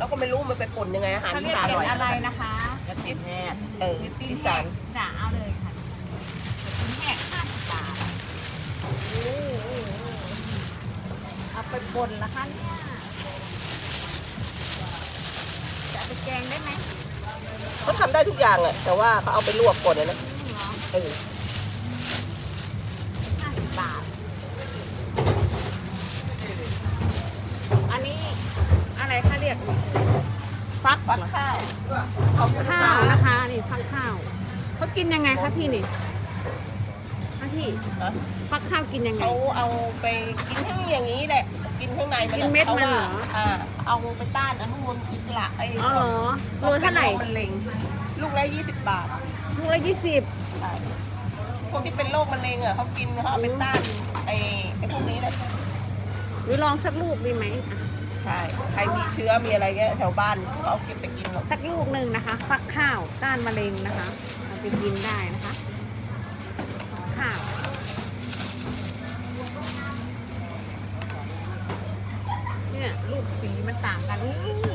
แล้วก็ไม่รู้มันไปป่นยังไงอาหารเขาอีเรียกสานอเป็ร่อยนอะไรนะคะกระติแม่เอออีสานด่าเอาเลยค่ะเป็นแหกห้าสิบบาทเอาไปป่นละคะเนี่ยจะเอาไปแกงได้ไหมเขาทำได้ทุกอย่างอะแต่ว่าเขาเอาไปลวกก่อนนะนะอืมเหรอเออ ห้าสิบบาท อันนี้อะไรคะเรี ยกฟักฟักเหรอข้าวขอบคุณข้าค่ะวนะคะนี่ฟักข้าวเขากินยังไงคะพี่นี่คะพี่ฟักข้าวกินยังไงเขาเอาไปกินทั้งอย่างนี้แหละกินข้างในมันกินเม็ดมันเหรอพาะว่าอ่าเอาไปต้านอนุมูลอิสระไอ้อ๋อเหรอโลเท่าไหร่พวกป็นโคมะเร็งลูกละยี่สิบบาทลูกละยี่สิบใช่พวกที่เป็นโรคมะเร็งอะเขากินเขาเอาไปต้านไอ้ไอ้พวกนี้แหละหรือลองสักลูกดีไหมอะ ใช่ใครมีเชื้อมีอะไรเงี้ยแถวบ้านเขาเอาเก็บไปกินหมดสักลูกหนึ่งนะคะฟักข้าวต้านมะเร็งนะคะเอาไปกินได้นะคะข้าวเนี่ยลูกสีมันต่างกันอื้อ